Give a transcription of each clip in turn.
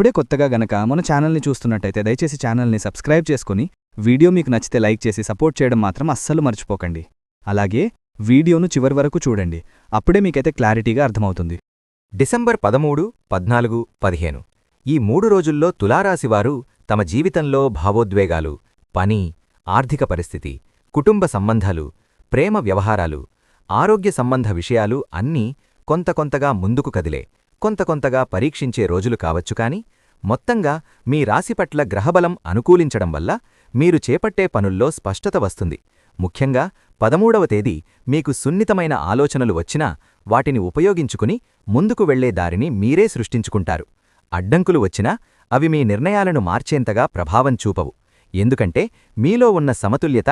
ఇప్పుడే కొత్తగా గనక మన ఛానల్ని చూస్తున్నట్టయితే దయచేసి ఛానల్ని సబ్స్క్రైబ్ చేసుకుని వీడియో మీకు నచ్చితే లైక్ చేసి సపోర్ట్ చేయడం మాత్రం అస్సలు మర్చిపోకండి. అలాగే వీడియోను చివరి వరకు చూడండి. అప్పుడే మీకైతే క్లారిటీగా అర్థమవుతుంది. డిసెంబర్ పదమూడు పద్నాలుగు పదిహేను. ఈ మూడు రోజుల్లో తులారాశివారు తమ జీవితంలో భావోద్వేగాలు పని ఆర్థిక పరిస్థితి కుటుంబ సంబంధాలు ప్రేమ వ్యవహారాలు ఆరోగ్య సంబంధ విషయాలు అన్నీ కొంత కొంతగా ముందుకు కదిలే కొంత కొంతగా పరీక్షించే రోజులు కావచ్చు కాని మొత్తంగా మీ రాశి పట్ల గ్రహబలం అనుకూలించడం వల్ల మీరు చేపట్టే పనుల్లో స్పష్టత వస్తుంది. ముఖ్యంగా పదమూడవ తేదీ మీకు సున్నితమైన ఆలోచనలు వచ్చినా వాటిని ఉపయోగించుకుని ముందుకు వెళ్ళే దారిని మీరే సృష్టించుకుంటారు. అడ్డంకులు వచ్చినా అవి మీ నిర్ణయాలను మార్చేంతగా ప్రభావం చూపవు. ఎందుకంటే మీలో ఉన్న సమతుల్యత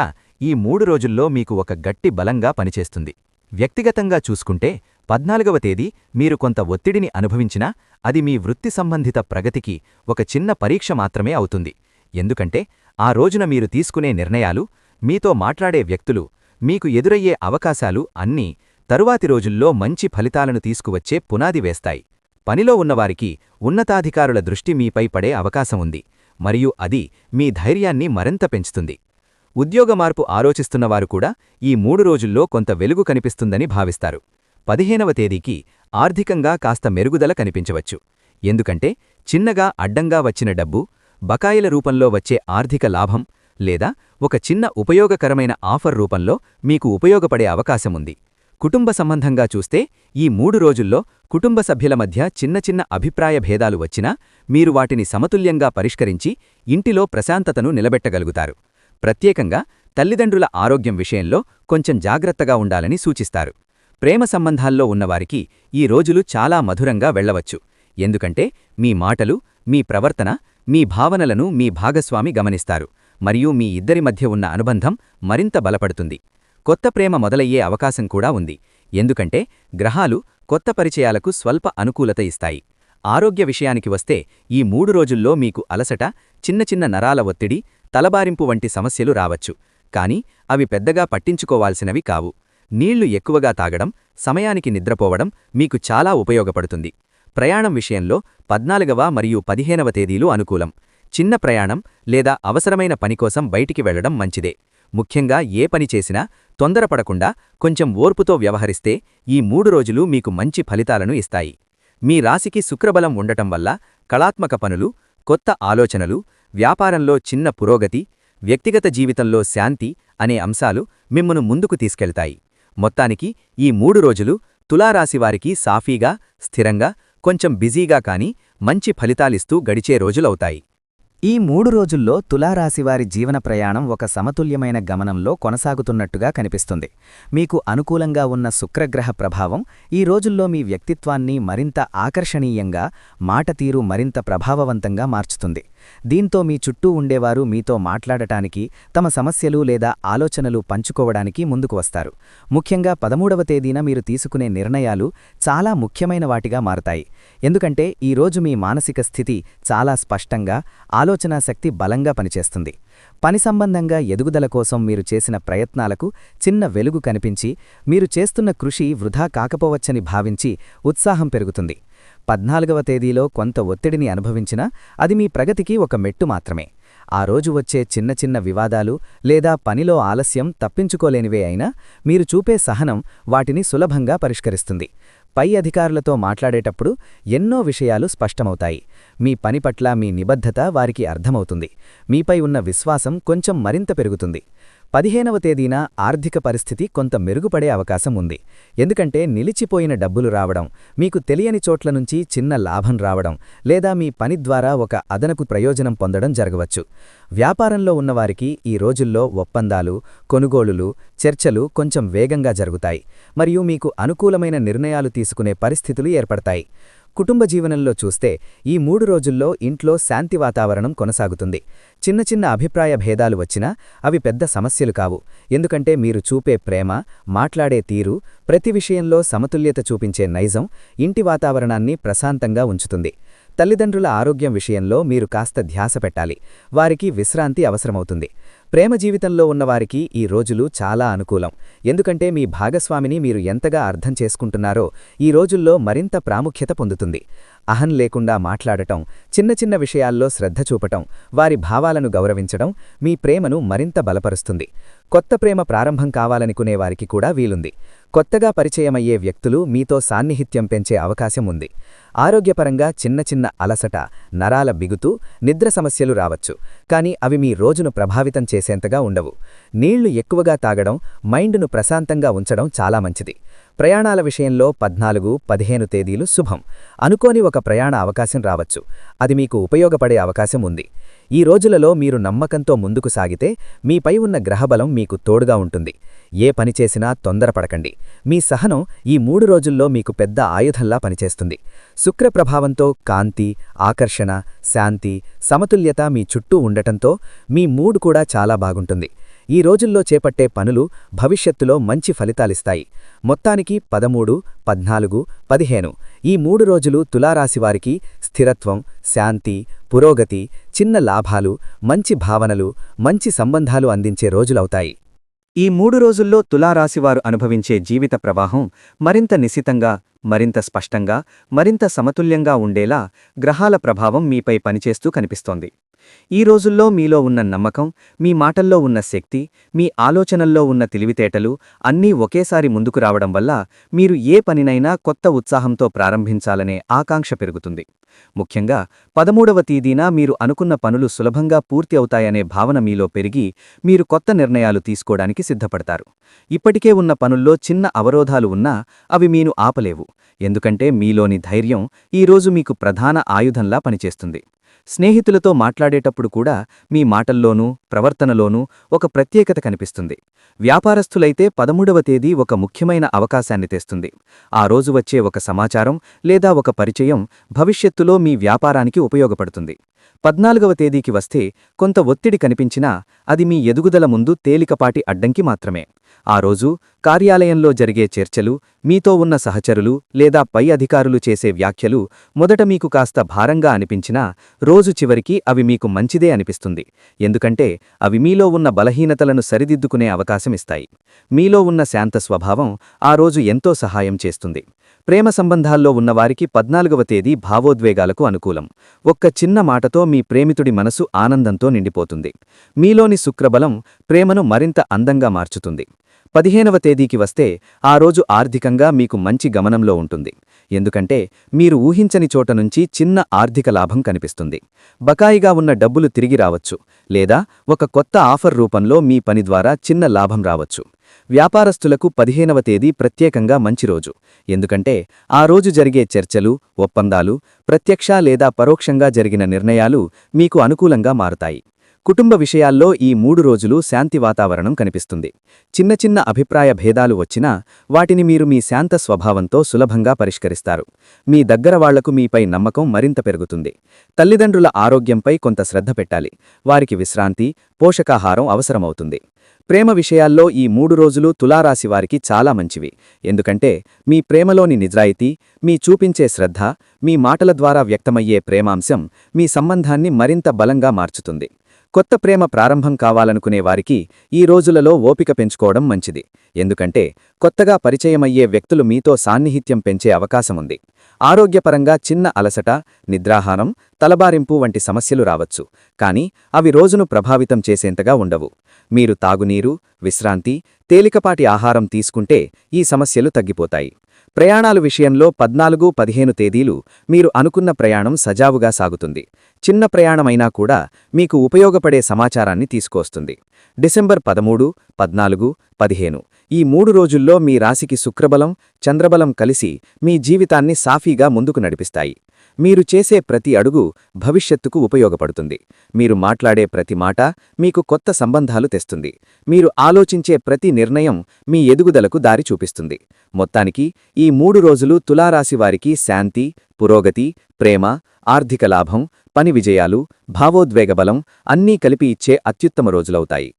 ఈ మూడు రోజుల్లో మీకు ఒక గట్టి బలంగా పనిచేస్తుంది. వ్యక్తిగతంగా చూసుకుంటే పద్నాలుగవ తేదీ మీరు కొంత ఒత్తిడిని అనుభవించినా అది మీ వృత్తి సంబంధిత ప్రగతికి ఒక చిన్న పరీక్ష మాత్రమే అవుతుంది. ఎందుకంటే ఆ రోజున మీరు తీసుకునే నిర్ణయాలు మీతో మాట్లాడే వ్యక్తులు మీకు ఎదురయ్యే అవకాశాలు అన్నీ తరువాతి రోజుల్లో మంచి ఫలితాలను తీసుకువచ్చే పునాది వేస్తాయి. పనిలో ఉన్నవారికి ఉన్నతాధికారుల దృష్టి మీపై పడే అవకాశం ఉంది మరియు అది మీ ధైర్యాన్ని మరింత పెంచుతుంది. ఉద్యోగ మార్పు ఆలోచిస్తున్నవారు కూడా ఈ మూడు రోజుల్లో కొంత వెలుగు కనిపిస్తుందని భావిస్తారు. పదిహేనవ తేదీకి ఆర్థికంగా కాస్త మెరుగుదల కనిపించవచ్చు. ఎందుకంటే చిన్నగా అడ్డంగా వచ్చిన డబ్బు బకాయిల రూపంలో వచ్చే ఆర్థిక లాభం లేదా ఒక చిన్న ఉపయోగకరమైన ఆఫర్ రూపంలో మీకు ఉపయోగపడే అవకాశముంది కుటుంబ సంబంధంగా చూస్తే ఈ మూడు రోజుల్లో కుటుంబ సభ్యుల మధ్య చిన్న చిన్న అభిప్రాయ భేదాలు వచ్చినా మీరు వాటిని సమతుల్యంగా పరిష్కరించి ఇంటిలో ప్రశాంతతను నిలబెట్టగలుగుతారు. ప్రత్యేకంగా తల్లిదండ్రుల ఆరోగ్యం విషయంలో కొంచెం జాగ్రత్తగా ఉండాలని సూచిస్తారు. ప్రేమ సంబంధాల్లో ఉన్నవారికి ఈ రోజులు చాలా మధురంగా వెళ్ళవచ్చు ఎందుకంటే మీ మాటలు మీ ప్రవర్తన మీ భావనలను మీ భాగస్వామి గమనిస్తారు. మరియు మీ ఇద్దరి మధ్య ఉన్న అనుబంధం మరింత బలపడుతుంది. కొత్త ప్రేమ మొదలయ్యే అవకాశం కూడా ఉంది. ఎందుకంటే గ్రహాలు కొత్త పరిచయాలకు స్వల్ప అనుకూలత ఇస్తాయి. ఆరోగ్య విషయానికి వస్తే ఈ మూడు రోజుల్లో మీకు అలసట చిన్న చిన్న నరాల ఒత్తిడి తలబారింపు వంటి సమస్యలు రావచ్చు. కానీ అవి పెద్దగా పట్టించుకోవాల్సినవి కావు. నీళ్ళు ఎక్కువగా తాగడం సమయానికి నిద్రపోవడం మీకు చాలా ఉపయోగపడుతుంది. ప్రయాణం విషయంలో పద్నాలుగవ మరియు పదిహేనవ తేదీలు అనుకూలం. చిన్న ప్రయాణం లేదా అవసరమైన పనికోసం బయటికి వెళ్ళడం మంచిదే. ముఖ్యంగా ఏ పని చేసినా తొందరపడకుండా కొంచెం ఓర్పుతో వ్యవహరిస్తే ఈ మూడు రోజులు మీకు మంచి ఫలితాలను ఇస్తాయి. మీ రాశికి శుక్రబలం ఉండటం వల్ల కళాత్మక పనులు కొత్త ఆలోచనలు వ్యాపారంలో చిన్న పురోగతి వ్యక్తిగత జీవితంలో శాంతి అనే అంశాలు మిమ్మను ముందుకు తీసుకెళ్తాయి. మొత్తానికి ఈ మూడు రోజులు తులారాశివారికి సాఫీగా స్థిరంగా కొంచెం బిజీగా కాని మంచి ఫలితాలిస్తూ గడిచే రోజులవుతాయి. ఈ మూడు రోజుల్లో తులారాశివారి జీవన ప్రయాణం ఒక సమతుల్యమైన గమనంలో కొనసాగుతున్నట్టుగా కనిపిస్తుంది. మీకు అనుకూలంగా ఉన్న శుక్రగ్రహ ప్రభావం ఈ రోజుల్లో మీ వ్యక్తిత్వాన్ని మరింత ఆకర్షణీయంగా మాటతీరు మరింత ప్రభావవంతంగా మార్చుతుంది. దీంతో మీ చుట్టూ ఉండేవారు మీతో మాట్లాడటానికి తమ సమస్యలు లేదా ఆలోచనలు పంచుకోవడానికి ముందుకు వస్తారు. ముఖ్యంగా పదమూడవ తేదీన మీరు తీసుకునే నిర్ణయాలు చాలా ముఖ్యమైన వాటిగా మారతాయి. ఎందుకంటే ఈరోజు మీ మానసిక స్థితి చాలా స్పష్టంగా ఆలోచనా శక్తి బలంగా పనిచేస్తుంది. పని సంబంధంగా ఎదుగుదల కోసం మీరు చేసిన ప్రయత్నాలకు చిన్న వెలుగు కనిపించి మీరు చేస్తున్న కృషి వృధా కాకపోవచ్చని భావించి ఉత్సాహం పెరుగుతుంది. పద్నాలుగవ తేదీలో కొంత ఒత్తిడిని అనుభవించినా అది మీ ప్రగతికి ఒక మెట్టు మాత్రమే. ఆ రోజు వచ్చే చిన్న చిన్న వివాదాలు లేదా పనిలో ఆలస్యం తప్పించుకోలేనివే అయినా మీరు చూపే సహనం వాటిని సులభంగా పరిష్కరిస్తుంది. పై అధికారులతో మాట్లాడేటప్పుడు ఎన్నో విషయాలు స్పష్టమవుతాయి. మీ పని పట్ల మీ నిబద్ధత వారికి అర్థమవుతుంది. మీపై ఉన్న విశ్వాసం కొంచెం మరింత పెరుగుతుంది. పదిహేనవ తేదీన ఆర్థిక పరిస్థితి కొంత మెరుగుపడే అవకాశం ఉంది. ఎందుకంటే నిలిచిపోయిన డబ్బులు రావడం మీకు తెలియని చోట్ల నుంచి చిన్న లాభం రావడం లేదా మీ పని ద్వారా ఒక అదనకు ప్రయోజనం పొందడం జరగవచ్చు. వ్యాపారంలో ఉన్నవారికి ఈ రోజుల్లో ఒప్పందాలు కొనుగోలులు చర్చలు కొంచెం వేగంగా జరుగుతాయి. మరియు మీకు అనుకూలమైన నిర్ణయాలు తీసుకునే పరిస్థితులు ఏర్పడతాయి. కుటుంబ జీవనంలో చూస్తే ఈ మూడు రోజుల్లో ఇంట్లో శాంతి వాతావరణం కొనసాగుతుంది. చిన్న చిన్న అభిప్రాయ భేదాలు వచ్చినా అవి పెద్ద సమస్యలు కావు. ఎందుకంటే మీరు చూపే ప్రేమ మాట్లాడే తీరు ప్రతి విషయంలో సమతుల్యత చూపించే నైజం ఇంటి వాతావరణాన్ని ప్రశాంతంగా ఉంచుతుంది. తల్లిదండ్రుల ఆరోగ్యం విషయంలో మీరు కాస్త ధ్యాస పెట్టాలి. వారికి విశ్రాంతి అవసరమవుతుంది. ప్రేమ జీవితంలో ఉన్నవారికి ఈ రోజులు చాలా అనుకూలం. ఎందుకంటే మీ భాగస్వామిని మీరు ఎంతగా అర్థం చేసుకుంటున్నారో ఈ రోజుల్లో మరింత ప్రాముఖ్యత పొందుతుంది. అహం లేకుండా మాట్లాడటం చిన్న చిన్న విషయాల్లో శ్రద్ధ చూపటం వారి భావాలను గౌరవించడం మీ ప్రేమను మరింత బలపరుస్తుంది. కొత్త ప్రేమ ప్రారంభం కావాలనుకునే వారికి కూడా వీలుంది. కొత్తగా పరిచయమయ్యే వ్యక్తులు మీతో సాన్నిహిత్యం పెంచే అవకాశం ఉంది. ఆరోగ్యపరంగా చిన్న చిన్న అలసట నరాల బిగుతూ నిద్ర సమస్యలు రావచ్చు. కానీ అవి మీ రోజును ప్రభావితం చేసేంతగా ఉండవు. నీళ్ళు ఎక్కువగా తాగడం మైండ్ను ప్రశాంతంగా ఉంచడం చాలా మంచిది. ప్రయాణాల విషయంలో పద్నాలుగు పదిహేను తేదీలు శుభం. అనుకోని ఒక ప్రయాణ అవకాశం రావచ్చు. అది మీకు ఉపయోగపడే అవకాశం ఉంది. ఈ రోజులలో మీరు నమ్మకంతో ముందుకు సాగితే మీపై ఉన్న గ్రహబలం మీకు తోడుగా ఉంటుంది. ఏ పని చేసినా తొందరపడకండి. మీ సహనం ఈ మూడు రోజుల్లో మీకు పెద్ద ఆయుధంలా పనిచేస్తుంది. శుక్ర ప్రభావంతో కాంతి ఆకర్షణ శాంతి సమతుల్యత మీ చుట్టూ ఉండటంతో మీ మూడ్ కూడా చాలా బాగుంటుంది. ఈ రోజుల్లో చేపట్టే పనులు భవిష్యత్తులో మంచి ఫలితాలిస్తాయి. మొత్తానికి పదమూడు పద్నాలుగు పదిహేను. ఈ మూడు రోజులు తులారాశివారికి స్థిరత్వం శాంతి పురోగతి చిన్న లాభాలు మంచి భావనలు మంచి సంబంధాలు అందించే రోజులవుతాయి. ఈ మూడు రోజుల్లో తులారాశివారు అనుభవించే జీవిత ప్రవాహం మరింత నిశితంగా మరింత స్పష్టంగా మరింత సమతుల్యంగా ఉండేలా గ్రహాల ప్రభావం మీపై పనిచేస్తూ కనిపిస్తోంది. ఈ రోజుల్లో మీలో ఉన్న నమ్మకం మీ మాటల్లో ఉన్న శక్తి మీ ఆలోచనల్లో ఉన్న తెలివితేటలు అన్నీ ఒకేసారి ముందుకు రావడం వల్ల మీరు ఏ పనినైనా కొత్త ఉత్సాహంతో ప్రారంభించాలనే ఆకాంక్ష పెరుగుతుంది. ముఖ్యంగా పదమూడవ తేదీన మీరు అనుకున్న పనులు సులభంగా పూర్తి అవుతాయనే భావన మీలో పెరిగి మీరు కొత్త నిర్ణయాలు తీసుకోవడానికి సిద్ధపడతారు. ఇప్పటికే ఉన్న పనుల్లో చిన్న అవరోధాలు ఉన్నా అవి మీను ఆపలేవు. ఎందుకంటే మీలోని ధైర్యం ఈరోజు మీకు ప్రధాన ఆయుధంలా పనిచేస్తుంది. స్నేహితులతో మాట్లాడేటప్పుడు కూడా మీ మాటల్లోనూ ప్రవర్తనలోనూ ఒక ప్రత్యేకత కనిపిస్తుంది. వ్యాపారస్తులైతే పదమూడవ తేదీ ఒక ముఖ్యమైన అవకాశాన్ని తెస్తుంది. ఆ రోజు వచ్చే ఒక సమాచారం లేదా ఒక పరిచయం భవిష్యత్తులో మీ వ్యాపారానికి ఉపయోగపడుతుంది. పద్నాలుగవ తేదీకి వస్తే కొంత ఒత్తిడి కనిపించినా అది మీ ఎదుగుదల ముందు తేలికపాటి అడ్డంకి మాత్రమే. ఆ రోజు కార్యాలయంలో జరిగే చర్చలు మీతో ఉన్న సహచరులు లేదా పై అధికారులు చేసే వ్యాఖ్యలు మొదట మీకు కాస్త భారంగా అనిపించినా రోజు చివరికి అవి మీకు మంచిదే అనిపిస్తుంది. ఎందుకంటే అవి మీలో ఉన్న బలహీనతలను సరిదిద్దుకునే అవకాశమిస్తాయి మీలో ఉన్న శాంత స్వభావం ఆ రోజు ఎంతో సహాయం చేస్తుంది. ప్రేమ సంబంధాల్లో ఉన్నవారికి పద్నాలుగవ తేదీ భావోద్వేగాలకు అనుకూలం. ఒక్క చిన్న మాటతో మీ ప్రేమితుడి మనసు ఆనందంతో నిండిపోతుంది. మీలోని శుక్రబలం ప్రేమను మరింత అందంగా మార్చుతుంది. పదిహేనవ తేదీకి వస్తే ఆ రోజు ఆర్థికంగా మీకు మంచి గమనంలో ఉంటుంది. ఎందుకంటే మీరు ఊహించని చోట నుంచి చిన్న ఆర్థిక లాభం కనిపిస్తుంది. బకాయిగా ఉన్న డబ్బులు తిరిగి రావచ్చు. లేదా ఒక కొత్త ఆఫర్ రూపంలో మీ పని ద్వారా చిన్న లాభం రావచ్చు. వ్యాపారస్తులకు పదిహేనవ తేదీ ప్రత్యేకంగా మంచి రోజు. ఎందుకంటే ఆ రోజు జరిగే చర్చలు ఒప్పందాలు ప్రత్యక్ష లేదా పరోక్షంగా జరిగిన నిర్ణయాలు మీకు అనుకూలంగా మారుతాయి. కుటుంబ విషయాల్లో ఈ మూడు రోజులు శాంతి వాతావరణం కనిపిస్తుంది. చిన్న చిన్న అభిప్రాయ భేదాలు వచ్చినా వాటిని మీరు మీ శాంత స్వభావంతో సులభంగా పరిష్కరిస్తారు. మీ దగ్గర వాళ్ళకు మీపై నమ్మకం మరింత పెరుగుతుంది. తల్లిదండ్రుల ఆరోగ్యంపై కొంత శ్రద్ధ పెట్టాలి. వారికి విశ్రాంతి పోషకాహారం అవసరమవుతుంది. ప్రేమ విషయాల్లో ఈ మూడు రోజులు తులారాశివారికి చాలా మంచివి. ఎందుకంటే మీ ప్రేమలోని నిజాయితీ మీ చూపించే శ్రద్ధ మీ మాటల ద్వారా వ్యక్తమయ్యే ప్రేమాంశం మీ సంబంధాన్ని మరింత బలంగా మార్చుతుంది. కొత్త ప్రేమ ప్రారంభం కావాలనుకునే వారికి ఈ రోజులలో ఓపిక పెంచుకోవడం మంచిది. ఎందుకంటే కొత్తగా పరిచయమయ్యే వ్యక్తులు మీతో సాన్నిహిత్యం పెంచే అవకాశముంది. ఆరోగ్యపరంగా చిన్న అలసట నిద్రాహారం తలబారింపు వంటి సమస్యలు రావచ్చు. కాని అవి రోజును ప్రభావితం చేసేంతగా ఉండవు. మీరు తాగునీరు విశ్రాంతి తేలికపాటి ఆహారం తీసుకుంటే ఈ సమస్యలు తగ్గిపోతాయి. ప్రయాణాలు విషయంలో పద్నాలుగు పదిహేను తేదీలు మీరు అనుకున్న ప్రయాణం సజావుగా సాగుతుంది. చిన్న ప్రయాణమైనా కూడా మీకు ఉపయోగపడే సమాచారాన్ని తీసుకొస్తుంది. డిసెంబర్ పదమూడు పద్నాలుగు పదిహేను ఈ మూడు రోజుల్లో మీ రాశికి శుక్రబలం చంద్రబలం కలిసి మీ జీవితాన్ని సాఫీగా ముందుకు నడిపిస్తాయి. మీరు చేసే ప్రతి అడుగు భవిష్యత్తుకు ఉపయోగపడుతుంది. మీరు మాట్లాడే ప్రతి మాట మీకు కొత్త సంబంధాలు తెస్తుంది. మీరు ఆలోచించే ప్రతి నిర్ణయం మీ ఎదుగుదలకు దారి చూపిస్తుంది. మొత్తానికి ఈ మూడు రోజులు తులారాశివారికి శాంతి పురోగతి ప్రేమ ఆర్థిక లాభం పని విజయాలు భావోద్వేగబలం అన్నీ కలిపి ఇచ్చే అత్యుత్తమ రోజులవుతాయి.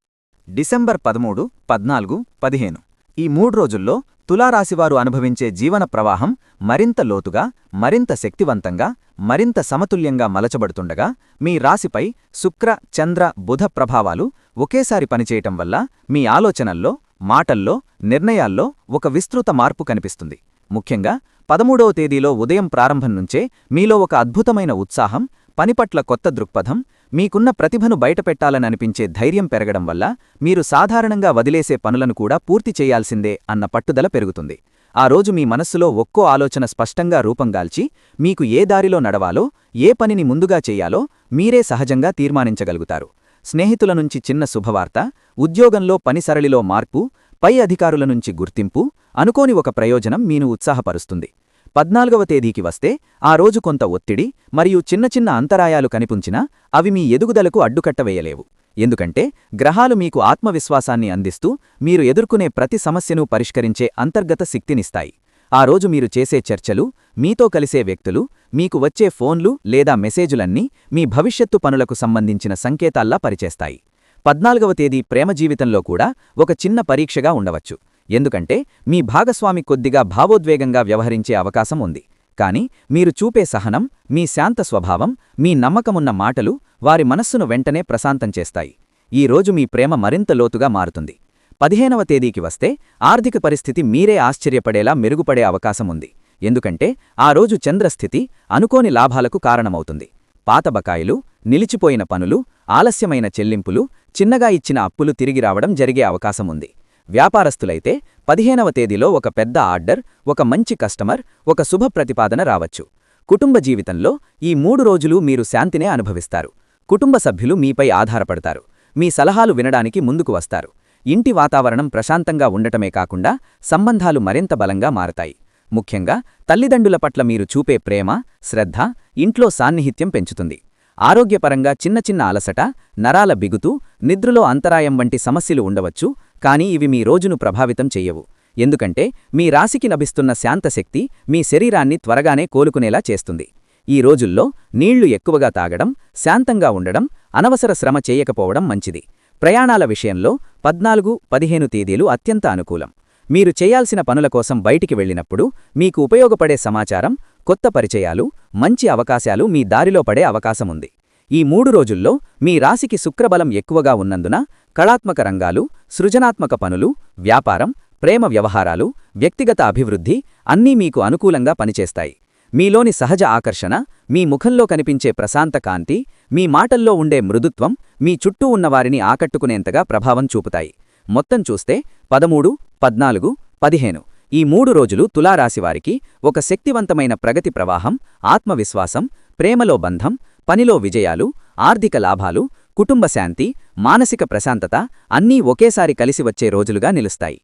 డిసెంబర్ పదమూడు పద్నాలుగు పదిహేను ఈ మూడు రోజుల్లో తులారాశివారు అనుభవించే జీవన ప్రవాహం మరింత లోతుగా మరింత శక్తివంతంగా మరింత సమతుల్యంగా మలచబడుతుండగా మీ రాశిపై శుక్ర చంద్ర బుధ ప్రభావాలు ఒకేసారి పనిచేయటం వల్ల మీ ఆలోచనల్లో మాటల్లో నిర్ణయాల్లో ఒక విస్తృత మార్పు కనిపిస్తుంది. ముఖ్యంగా పదమూడవ తేదీలో ఉదయం ప్రారంభం నుంచే మీలో ఒక అద్భుతమైన ఉత్సాహం పనిపట్ల కొత్త దృక్పథం మీకున్న ప్రతిభను బయటపెట్టాలననిపించే ధైర్యం పెరగడం వల్ల మీరు సాధారణంగా వదిలేసే పనులను కూడా పూర్తి చేయాల్సిందే అన్న పట్టుదల పెరుగుతుంది. ఆ రోజు మీ మనస్సులో ఒక్కో ఆలోచన స్పష్టంగా రూపంగాల్చి మీకు ఏ దారిలో నడవాలో ఏ పనిని ముందుగా చేయాలో మీరే సహజంగా తీర్మానించగలుగుతారు. స్నేహితుల నుంచి చిన్న శుభవార్త ఉద్యోగంలో పని సరళిలో మార్పు పై అధికారుల నుంచి గుర్తింపు అనుకోని ఒక ప్రయోజనం మీను ఉత్సాహపరుస్తుంది. పద్నాలుగవ తేదీకి వస్తే ఆ రోజు కొంత ఒత్తిడి మరియు చిన్న చిన్న అంతరాయాలు కనిపించినా అవి మీ ఎదుగుదలకు అడ్డుకట్టవేయలేవు ఎందుకంటే గ్రహాలు మీకు ఆత్మవిశ్వాసాన్ని అందిస్తూ మీరు ఎదుర్కొనే ప్రతి సమస్యను పరిష్కరించే అంతర్గత శక్తినిస్తాయి. ఆ రోజు మీరు చేసే చర్చలు మీతో కలిసే వ్యక్తులు మీకు వచ్చే ఫోన్లు లేదా మెసేజులన్నీ మీ భవిష్యత్తు పనులకు సంబంధించిన సంకేతాల్లా పరిచేస్తాయి. పద్నాలుగవ తేదీ ప్రేమ జీవితంలో కూడా ఒక చిన్న పరీక్షగా ఉండవచ్చు. ఎందుకంటే మీ భాగస్వామి కొద్దిగా భావోద్వేగంగా వ్యవహరించే అవకాశం ఉంది. కాని మీరు చూపే సహనం మీ శాంత స్వభావం మీ నమ్మకమున్న మాటలు వారి మనస్సును వెంటనే ప్రశాంతం చేస్తాయి. ఈ రోజు మీ ప్రేమ మరింత లోతుగా మారుతుంది. పదిహేనవ తేదీకి వస్తే ఆర్థిక పరిస్థితి మీరే ఆశ్చర్యపడేలా మెరుగుపడే అవకాశముంది ఎందుకంటే ఆ రోజు చంద్రస్థితి అనుకోని లాభాలకు కారణమవుతుంది. పాత బకాయిలు నిలిచిపోయిన పనులు ఆలస్యమైన చెల్లింపులు చిన్నగా ఇచ్చిన అప్పులు తిరిగి రావడం జరిగే అవకాశముంది వ్యాపారస్తులైతే పదిహేనవ తేదీలో ఒక పెద్ద ఆర్డర్ ఒక మంచి కస్టమర్ ఒక శుభ ప్రతిపాదన రావచ్చు. కుటుంబ జీవితంలో ఈ మూడు రోజులు మీరు శాంతినే అనుభవిస్తారు. కుటుంబ సభ్యులు మీపై ఆధారపడతారు. మీ సలహాలు వినడానికి ముందుకు వస్తారు. ఇంటి వాతావరణం ప్రశాంతంగా ఉండటమే కాకుండా సంబంధాలు మరింత బలంగా మారతాయి. ముఖ్యంగా తల్లిదండ్రుల పట్ల మీరు చూపే ప్రేమ శ్రద్ధ ఇంట్లో సాన్నిహిత్యం పెంచుతుంది. ఆరోగ్యపరంగా చిన్న చిన్న అలసట నరాల బిగుతూ నిద్రలో అంతరాయం వంటి సమస్యలు ఉండవచ్చు. కానీ ఇవి మీ రోజును ప్రభావితం చెయ్యవు. ఎందుకంటే మీ రాశికి లభిస్తున్న శాంతశక్తి మీ శరీరాన్ని త్వరగానే కోలుకునేలా చేస్తుంది. ఈ రోజుల్లో నీళ్ళు ఎక్కువగా తాగడం శాంతంగా ఉండడం అనవసర శ్రమ చేయకపోవడం మంచిది. ప్రయాణాల విషయంలో పద్నాలుగు పదిహేను తేదీలు అత్యంత అనుకూలం. మీరు చేయాల్సిన పనుల కోసం బయటికి వెళ్ళినప్పుడు మీకు ఉపయోగపడే సమాచారం కొత్త పరిచయాలు మంచి అవకాశాలు మీ దారిలో పడే అవకాశముంది ఈ మూడు రోజుల్లో మీ రాశికి శుక్రబలం ఎక్కువగా ఉన్నందున కళాత్మక రంగాలు సృజనాత్మక పనులు వ్యాపారం ప్రేమ వ్యవహారాలు వ్యక్తిగత అభివృద్ధి అన్నీ మీకు అనుకూలంగా పనిచేస్తాయి. మీలోని సహజ ఆకర్షణ మీ ముఖంలో కనిపించే ప్రశాంత కాంతి మీ మాటల్లో ఉండే మృదుత్వం మీ చుట్టూ ఉన్నవారిని ఆకట్టుకునేంతగా ప్రభావం చూపుతాయి. మొత్తం చూస్తే పదమూడు పద్నాలుగు పదిహేను. ఈ మూడు రోజులు తులారాశివారికి ఒక శక్తివంతమైన ప్రగతి ప్రవాహం ఆత్మవిశ్వాసం ప్రేమలో బంధం పనిలో విజయాలు ఆర్థిక లాభాలు కుటుంబ శాంతి మానసిక ప్రశాంతత అన్నీ ఒకేసారి కలిసి వచ్చే రోజులుగా నిలుస్తాయి.